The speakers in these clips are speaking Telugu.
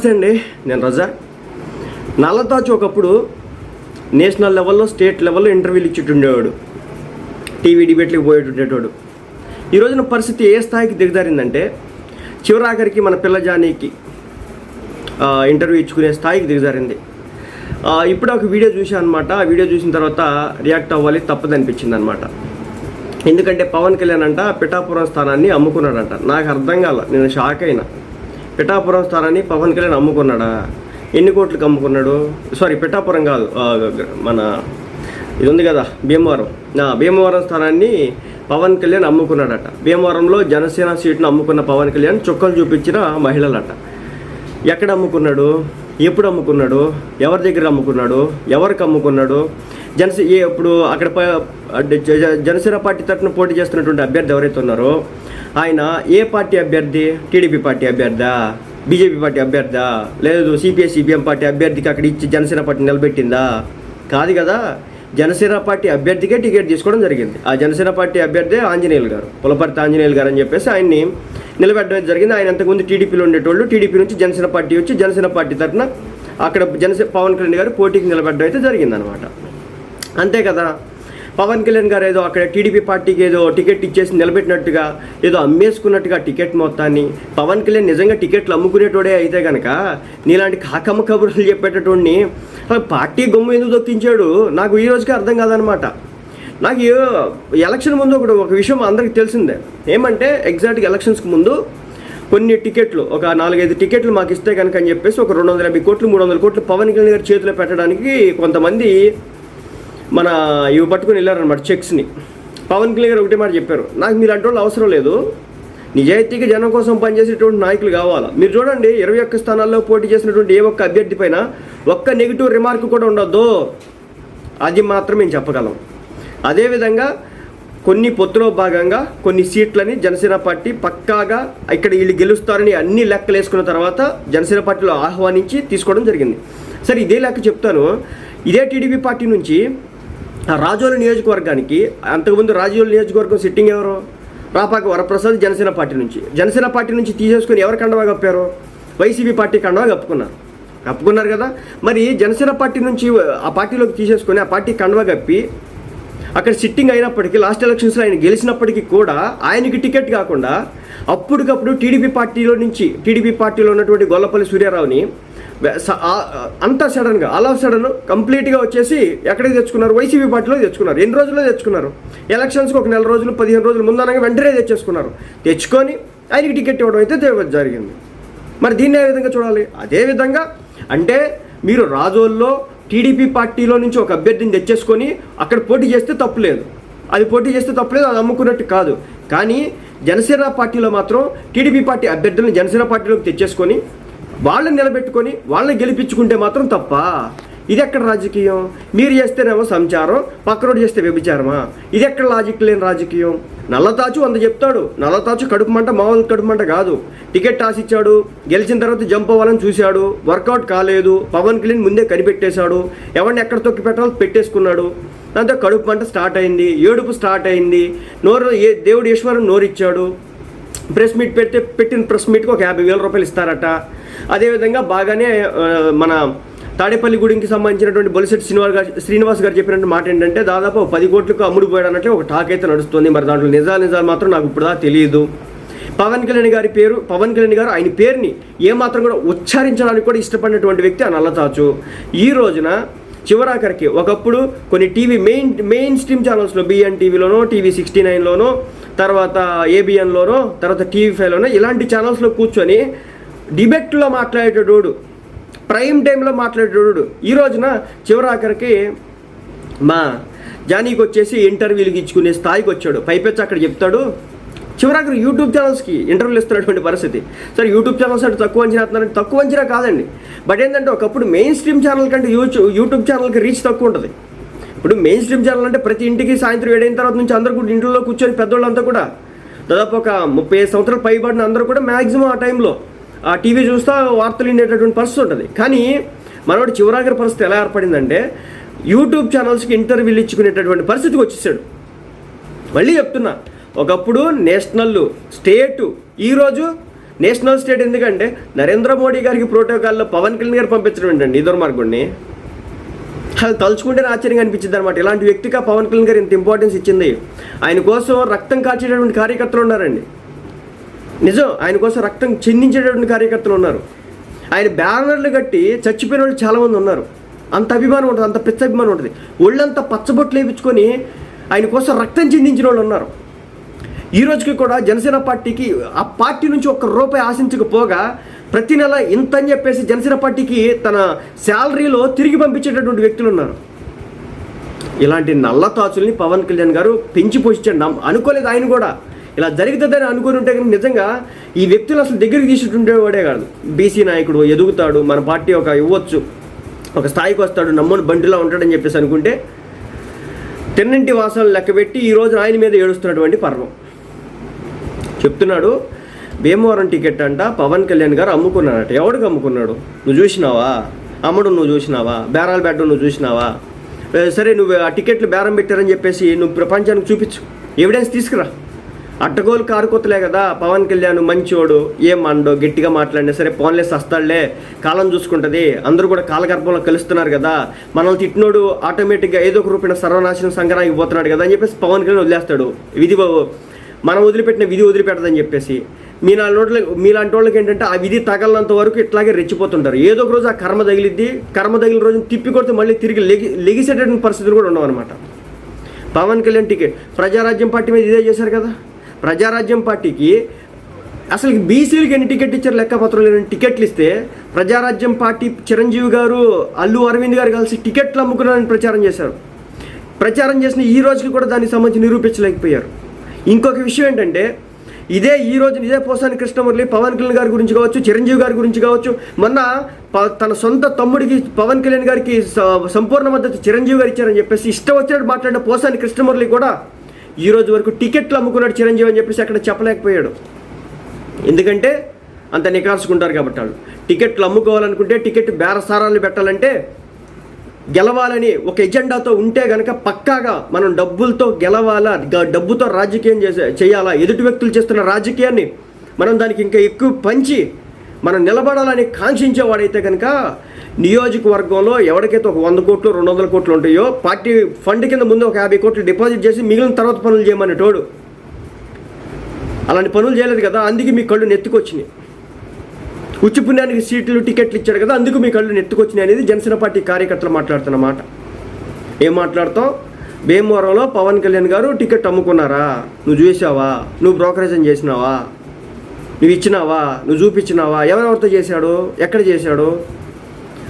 నమస్తే అండి నేను రజా. నల్లతాచు ఒకప్పుడు నేషనల్ లెవెల్లో స్టేట్ లెవెల్లో ఇంటర్వ్యూలు ఇచ్చిటుండేవాడు. టీవీ డిబేట్లకు పోయేటుండేటోడు. ఈ రోజున పరిస్థితి ఏ స్థాయికి దిగజారిందంటే చివరాఖరికి మన పిల్లజానీకి ఇంటర్వ్యూ ఇచ్చుకునే స్థాయికి దిగజారింది. ఇప్పుడు ఒక వీడియో చూశాను అనమాట ఆ వీడియో చూసిన తర్వాత రియాక్ట్ అవ్వాలి తప్పదనిపించింది అనమాట ఎందుకంటే పవన్ కళ్యాణ్ అంట పిఠాపురం స్థానాన్ని అమ్ముకున్నాడంట. నాకు అర్థం కాల నేను షాక్ అయినా. పిఠాపురం స్థానాన్ని పవన్ కళ్యాణ్ అమ్ముకున్నాడా? ఎన్ని కోట్లకు అమ్ముకున్నాడు? సారీ పిఠాపురం కాదు మన ఇది ఉంది కదా భీమవరం. భీమవరం స్థానాన్ని పవన్ కళ్యాణ్ అమ్ముకున్నాడట. భీమవరంలో జనసేన సీట్ను అమ్ముకున్న పవన్ కళ్యాణ్ చుక్కలు చూపించిన మహిళలట. ఎక్కడ అమ్ముకున్నాడు? ఎప్పుడు అమ్ముకున్నాడు? ఎవరి దగ్గర అమ్ముకున్నాడు? ఎవరికి అమ్ముకున్నాడు? జనసే ఇప్పుడు అక్కడ జనసేన పార్టీ తరఫున పోటీ చేస్తున్నటువంటి అభ్యర్థి ఎవరైతే ఉన్నారో ఆయన ఏ పార్టీ అభ్యర్థి? టీడీపీ పార్టీ అభ్యర్థా? బీజేపీ పార్టీ అభ్యర్థా? లేదు సిపిఎస్ సిపిఎం పార్టీ అభ్యర్థికి అక్కడ ఇచ్చి జనసేన పార్టీ నిలబెట్టిందా? కాదు కదా జనసేన పార్టీ అభ్యర్థికే టికెట్ తీసుకోవడం జరిగింది. ఆ జనసేన పార్టీ అభ్యర్థి ఆంజనేయులు గారు. పులపర్తి ఆంజనేయులు గారు అని చెప్పేసి ఆయన్ని నిలబెట్టడం జరిగింది. ఆయన అంతకుముందు టీడీపీలో ఉండేటోళ్ళు టీడీపీ నుంచి జనసేన పార్టీ వచ్చి జనసేన పార్టీ తరఫున అక్కడ జనసేన పవన్ కళ్యాణ్ గారు పోటీకి నిలబెట్టడం అయితే జరిగిందనమాట. అంతే కదా? పవన్ కళ్యాణ్ గారు ఏదో అక్కడ టీడీపీ పార్టీకి ఏదో టికెట్ ఇచ్చేసి నిలబెట్టినట్టుగా ఏదో అమ్మేసుకున్నట్టుగా టికెట్ మొత్తాన్ని పవన్ కళ్యాణ్ నిజంగా టికెట్లు అమ్ముకునేటోడే అయితే కనుక నీలాంటి కాకమ్మ కబుర్లు చెప్పేటటువంటి పార్టీ గొమ్ము ఎందుకు దొక్కించాడు? నాకు ఈ రోజుకి అర్థం కాదనమాట. నాకు ఎలక్షన్ ముందు ఒకటి ఒక విషయం అందరికీ తెలిసిందే. ఏమంటే ఎగ్జాక్ట్గా ఎలక్షన్స్కి ముందు కొన్ని టికెట్లు ఒక నాలుగైదు టికెట్లు మాకు ఇస్తే కనుక అని చెప్పేసి ఒక రెండు వందల యాభై కోట్లు మూడు వందల కోట్లు పవన్ కళ్యాణ్ గారి చేతిలో పెట్టడానికి కొంతమంది మన ఇవి పట్టుకుని వెళ్ళారనమాట చెక్స్ని. పవన్ కళ్యాణ్ గారు ఒకటే మాట చెప్పారు నాకు మీరు అంటే అవసరం లేదు. నిజాయితీగా జనం కోసం పనిచేసేటువంటి నాయకులు కావాలా. మీరు చూడండి ఇరవై ఒక్క స్థానాల్లో పోటీ చేసినటువంటి ఏ ఒక్క అభ్యర్థి పైన ఒక్క నెగిటివ్ రిమార్క్ కూడా ఉండొద్దు. అది మాత్రం మేము చెప్పగలం. అదేవిధంగా కొన్ని పొత్తులో భాగంగా కొన్ని సీట్లని జనసేన పార్టీ పక్కాగా ఇక్కడ వీళ్ళు గెలుస్తారని అన్ని లెక్కలు వేసుకున్న తర్వాత జనసేన పార్టీలో ఆహ్వానించి తీసుకోవడం జరిగింది. సరే ఇదే లెక్క చెప్తాను. ఇదే టీడీపీ పార్టీ నుంచి రాజోలు నియోజకవర్గానికి అంతకుముందు రాజోలు నియోజకవర్గం సిట్టింగ్ ఎవరు? రాపాక వరప్రసాద్ జనసేన పార్టీ నుంచి. జనసేన పార్టీ నుంచి తీసేసుకొని ఎవరు కండవా కప్పారు? YCP party కండవా కప్పుకున్నారు. కప్పుకున్నారు కదా. మరి జనసేన పార్టీ నుంచి ఆ పార్టీలోకి తీసేసుకొని ఆ పార్టీ కండవా కప్పి అక్కడ సిట్టింగ్ అయినప్పటికీ లాస్ట్ ఎలక్షన్స్లో ఆయన గెలిచినప్పటికీ కూడా ఆయనకి టికెట్ కాకుండా అప్పటికప్పుడు టీడీపీ పార్టీలో నుంచి టీడీపీ పార్టీలో ఉన్నటువంటి గొల్లపల్లి సూర్యారావుని అంతా సడన్గా ఆల్ ఆఫ్ సడన్ కంప్లీట్గా వచ్చేసి ఎక్కడికి తెచ్చుకున్నారు? వైసీపీ పార్టీలో తెచ్చుకున్నారు. ఎన్ని రోజుల్లో తెచ్చుకున్నారు? ఎలక్షన్స్కి ఒక నెల రోజులు పదిహేను రోజులు ముందనగా వెంటనే తెచ్చేసుకున్నారు. తెచ్చుకొని ఆయనకి టికెట్ ఇవ్వడం అయితే జరిగింది. మరి దీన్ని ఏ విధంగా చూడాలి? అదే విధంగా అంటే మీరు రాజోల్లో టీడీపీ పార్టీలో నుంచి ఒక అభ్యర్థిని తెచ్చేసుకొని అక్కడ పోటీ చేస్తే తప్పులేదు అది పోటీ చేస్తే తప్పులేదు అది అమ్ముకున్నట్టు కాదు. కానీ జనసేన పార్టీలో మాత్రం టీడీపీ పార్టీ అభ్యర్థులను జనసేన పార్టీలోకి తెచ్చేసుకొని వాళ్ళని నిలబెట్టుకొని వాళ్ళని గెలిపించుకుంటే మాత్రం తప్ప. ఇది ఎక్కడ రాజకీయం? మీరు చేస్తేనేమో సంచారం పక్కనోడు చేస్తే వ్యభిచారమా? ఇది ఎక్కడ లాజిక్ లేని రాజకీయం? నల్లతాచు అంత చెప్తాడు. నల్లతాచు కడుపు మంట మామూలు కడుపు మంట కాదు. టికెట్ రాసిచ్చాడు గెలిచిన తర్వాత జంప్ అవ్వాలని చూశాడు. వర్కౌట్ కాలేదు. పవన్ కళ్యాణ్ ముందే కనిపెట్టేశాడు. ఎవరిని ఎక్కడ తొక్కి పెట్టాలో పెట్టేసుకున్నాడు. దాంతో కడుపు మంట స్టార్ట్ అయింది. ఏడుపు స్టార్ట్ అయింది. నోరు ఏ దేవుడు ఈశ్వరం నోరిచ్చాడు. ప్రెస్ మీట్ పెడితే పెట్టిన ప్రెస్ మీట్కి ఒక యాభై వేల రూపాయలు ఇస్తారట. అదేవిధంగా బాగానే మన తాడేపల్లి గుడికి సంబంధించినటువంటి బొలిసెట్ శ్రీనివాస్ గారు శ్రీనివాస్ గారు చెప్పినట్టు మాట ఏంటంటే దాదాపు పది కోట్లకు అమ్ముడు పోయాడు అన్నట్లు ఒక టాక్ అయితే నడుస్తుంది. మరి దాంట్లో నిజాలు నిజాలు మాత్రం నాకు ఇప్పుడు తెలియదు పవన్ కళ్యాణ్ గారి పేరు పవన్ కళ్యాణ్ గారు ఆయన పేరుని ఏమాత్రం కూడా ఉచ్చారించడానికి కూడా ఇష్టపడినటువంటి వ్యక్తి ఆ నల్లతాచు ఈ రోజున చివరాఖరికి ఒకప్పుడు కొన్ని టీవీ మెయిన్ మెయిన్ స్ట్రీమ్ ఛానల్స్లో బిఎన్ టీవీలోనో టీవీ సిక్స్టీ నైన్లోనో తర్వాత ఏబిఎన్లోనో తర్వాత టీవీ ఫైవ్లోనో ఇలాంటి ఛానల్స్లో కూర్చొని డిబేట్లో మాట్లాడేటోడు ప్రైమ్ టైంలో మాట్లాడేటోడు. ఈ రోజున చివరాఖరికి మా జానీకి వచ్చేసి ఇంటర్వ్యూలు ఇచ్చుకునే స్థాయికి వచ్చాడు. పైపెచ్చి అక్కడ చెప్తాడు. చివరాఖరి యూట్యూబ్ ఛానల్స్కి ఇంటర్వ్యూలు ఇస్తున్నటువంటి పరిస్థితి. సరే యూట్యూబ్ ఛానల్స్ అంటే తక్కువ అంచనా వేస్తున్నారంటే తక్కువ అంచనా కాదండి. బట్ ఏంటంటే ఒకప్పుడు మెయిన్ స్ట్రీమ్ ఛానల్ కంటే యూట్యూబ్ యూట్యూబ్ ఛానల్కి రీచ్ తక్కువ ఉంటుంది. ఇప్పుడు మెయిన్ స్ట్రీమ్ ఛానల్ అంటే ప్రతి ఇంటికి సాయంత్రం ఏడైన తర్వాత నుంచి అందరూ కూడా ఇంట్లో కూర్చొని పెద్దవాళ్ళంతా కూడా దాదాపు ఒక ముప్పై ఐదు సంవత్సరాలు పైబడిన అందరూ కూడా మ్యాక్సిమం ఆ టైంలో ఆ టీవీ చూస్తా వార్తలు ఉండేటటువంటి పరిస్థితి ఉంటుంది. కానీ మనోడు చివరాఖరి పరిస్థితి ఎలా ఏర్పడిందంటే యూట్యూబ్ ఛానల్స్కి ఇంటర్వ్యూలు ఇచ్చుకునేటటువంటి పరిస్థితికి వచ్చేసాడు. మళ్ళీ చెప్తున్నా ఒకప్పుడు నేషనల్ స్టేటు ఈరోజు నేషనల్ స్టేట్ ఎందుకంటే నరేంద్ర మోడీ గారికి ప్రోటోకాల్లో పవన్ కళ్యాణ్ గారు పంపించడం ఏంటండి ఈ దుర్మార్గుడిని అది తలుచుకుంటేనే ఆశ్చర్యంగా అనిపించింది అనమాట ఇలాంటి వ్యక్తిగా పవన్ కళ్యాణ్ గారు ఇంత ఇంపార్టెన్స్ ఇచ్చింది. ఆయన కోసం రక్తం కాల్చేటటువంటి కార్యకర్తలు ఉన్నారండి. నిజం ఆయన కోసం రక్తం చెందించేటటువంటి కార్యకర్తలు ఉన్నారు. ఆయన బ్యానర్లు కట్టి చచ్చిపోయిన వాళ్ళు చాలామంది ఉన్నారు. అంత అభిమానం ఉంటుంది అంత పిచ్చ అభిమానం ఉంటుంది. ఒళ్ళంతా పచ్చబొట్లు వేయించుకొని ఆయన కోసం రక్తం చెందించిన వాళ్ళు ఉన్నారు. ఈ రోజుకి కూడా జనసేన పార్టీకి ఆ పార్టీ నుంచి ఒక్క రూపాయి ఆశించకపోగా ప్రతి నెల ఇంత అని చెప్పేసి జనసేన పార్టీకి తన శాలరీలో తిరిగి పంపించేటటువంటి వ్యక్తులు ఉన్నారు. ఇలాంటి నల్ల తాచుల్ని పవన్ కళ్యాణ్ గారు పెంచి పోషించండి. అనుకోలేదు ఆయన కూడా. ఇలా జరుగుతుందని అనుకుని ఉంటే కానీ నిజంగా ఈ వ్యక్తులు అసలు దగ్గరికి తీసుకుంటుండేవాడే కాదు. బీసీ నాయకుడు ఎదుగుతాడు మన పార్టీ ఒక ఇవ్వచ్చు ఒక స్థాయికి వస్తాడు నమ్మని బండిలో ఉంటాడని చెప్పేసి అనుకుంటే తెన్నింటి వాసాలు లెక్కబెట్టి ఈరోజు రోజు ఆయన మీద ఏడుస్తున్నటువంటి పర్వం. చెప్తున్నాడు భీమవరం టికెట్ అంట పవన్ కళ్యాణ్ గారు అమ్ముకున్నాడట ఎవడికి అమ్ముకున్నాడు? నువ్వు చూసినావా? అమ్మడు నువ్వు చూసినావా? బేరాలు పెట్టడం నువ్వు చూసినావా? సరే నువ్వు ఆ టికెట్లు బేరం పెట్టారని చెప్పేసి నువ్వు ప్రపంచానికి చూపించు. ఎవిడెన్స్ తీసుకురా. అడ్డగోలు కారుకొత్తలే కదా. పవన్ కళ్యాణ్ మంచోడు ఏం అండో గట్టిగా మాట్లాడినా సరే పోన్లే సస్తాడులే. కాలం చూసుకుంటుంది. అందరూ కూడా కాలగర్భంలో కలుస్తున్నారు కదా. మనల్ని తిట్టినోడు ఆటోమేటిక్గా ఏదో ఒక రూపాయన సర్వనాశనం సంగ్రహం పోతున్నాడు కదా అని చెప్పేసి పవన్ కళ్యాణ్ వదిలేస్తాడు. విధి మనం వదిలిపెట్టిన విధి వదిలిపెట్టదని చెప్పేసి. మీ నాలుగు మీలాంటి వాళ్ళకి ఏంటంటే ఆ విధి తగలనంత వరకు ఇట్లాగే రెచ్చిపోతుంటారు. ఏదో ఒక రోజు ఆ కర్మ తగిలిద్ది. కర్మ తగిలిన రోజు తిప్పి కొడితే మళ్ళీ తిరిగి లెగి లెగిసేటటువంటి పరిస్థితులు కూడా ఉండవన్నమాట. పవన్ కళ్యాణ్ టికెట్ ప్రజారాజ్యం పార్టీ మీద ఇదే చేశారు కదా. ప్రజారాజ్యం పార్టీకి అసలు బీసీలకి ఎన్ని టికెట్ ఇచ్చారు లెక్కపత్రం లేని టికెట్లు ఇస్తే ప్రజారాజ్యం పార్టీ చిరంజీవి గారు అల్లు అరవింద్ గారు కలిసి టికెట్లు అమ్ముకున్నారని ప్రచారం చేశారు. ప్రచారం చేసిన ఈ రోజుకి కూడా దానికి సంబంధించి నిరూపించలేకపోయారు. ఇంకొక విషయం ఏంటంటే ఇదే ఈ రోజు ఇదే పోసాని కృష్ణమురళి పవన్ కళ్యాణ్ గారి గురించి కావచ్చు చిరంజీవి గారి గురించి కావచ్చు మొన్న ప- తన సొంత తమ్ముడికి పవన్ కళ్యాణ్ గారికి సంపూర్ణ మద్దతు చిరంజీవి గారు ఇచ్చారని చెప్పేసి ఇష్టం వచ్చినట్టు మాట్లాడిన పోసాని కృష్ణమురళి కూడా ఈ రోజు వరకు టికెట్లు అమ్ముకున్నాడు చిరంజీవి అని చెప్పేసి అక్కడ చెప్పలేకపోయాడు. ఎందుకంటే అంత నికాల్చుకుంటారు కాబట్టి వాళ్ళు. టికెట్లు అమ్ముకోవాలనుకుంటే టికెట్ బేరసారాలు పెట్టాలంటే గెలవాలని ఒక ఎజెండాతో ఉంటే గనక పక్కాగా మనం డబ్బులతో గెలవాలా డబ్బుతో రాజకీయం చేసే చేయాలా? ఎదుటి వ్యక్తులు చేస్తున్న రాజకీయాన్ని మనం దానికి ఇంకా ఎక్కువ పంచి మనం నిలబడాలని కాంక్షించేవాడైతే కనుక నియోజకవర్గంలో ఎవరికైతే ఒక వంద కోట్లు రెండు వందల కోట్లు ఉంటాయో పార్టీ ఫండ్ కింద ముందు ఒక యాభై కోట్లు డిపాజిట్ చేసి మిగిలిన తర్వాత పనులు చేయమని తోడు అలాంటి పనులు చేయలేదు కదా అందుకే మీ కళ్ళు నెత్తుకొచ్చినాయి. ఉచ్చి పుణ్యానికి సీట్లు టికెట్లు ఇచ్చాడు కదా అందుకు మీ కళ్ళు నెత్తుకొచ్చినాయి అనేది జనసేన పార్టీ కార్యకర్తలు మాట్లాడుతున్న మాట. ఏం మాట్లాడతాం? భీమవరంలో పవన్ కళ్యాణ్ గారు టికెట్ అమ్ముకున్నారా? నువ్వు చూసావా? నువ్వు బ్రోకరేజన్ చేసినావా? నువ్వు ఇచ్చినావా? నువ్వు చూపించినావా? ఎవరెవరితో చేశాడు? ఎక్కడ చేశాడు?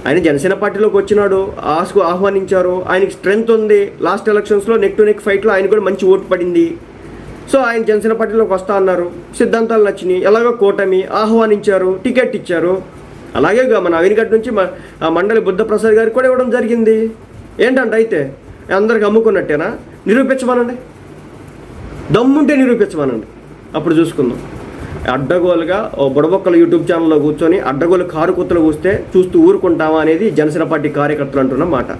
ఆయన జనసేన పార్టీలోకి వచ్చినాడు ఆస్కు ఆహ్వానించారు. ఆయనకి స్ట్రెంగ్త్ ఉంది. లాస్ట్ ఎలక్షన్స్లో నెక్ టు నెక్ ఫైట్లో ఆయన కూడా మంచి ఓటు పడింది. సో ఆయన జనసేన పార్టీలోకి వస్తా అన్నారు. సిద్ధాంతాలు నచ్చినాయి. ఎలాగో కూటమి ఆహ్వానించారు టికెట్ ఇచ్చారు. అలాగే ఇక మన అవినిగట్ నుంచి మ- ఆ మండలి బుద్ధప్రసాద్ గారికి కూడా ఇవ్వడం జరిగింది. ఏంటంటే అయితే? అందరికి అమ్ముకున్నట్టేనా? నిరూపించమనండి. దమ్ముంటే నిరూపించమనండి. అప్పుడు చూసుకుందాం. అడ్డగోలుగా ఓ బుడబొక్కల యూట్యూబ్ ఛానల్లో కూర్చొని అడ్డగోలు కారు కుత్తలు కూస్తే చూస్తూ ఊరుకుంటామా అనేది జనసేన పార్టీ కార్యకర్తలు అంటున్నమాట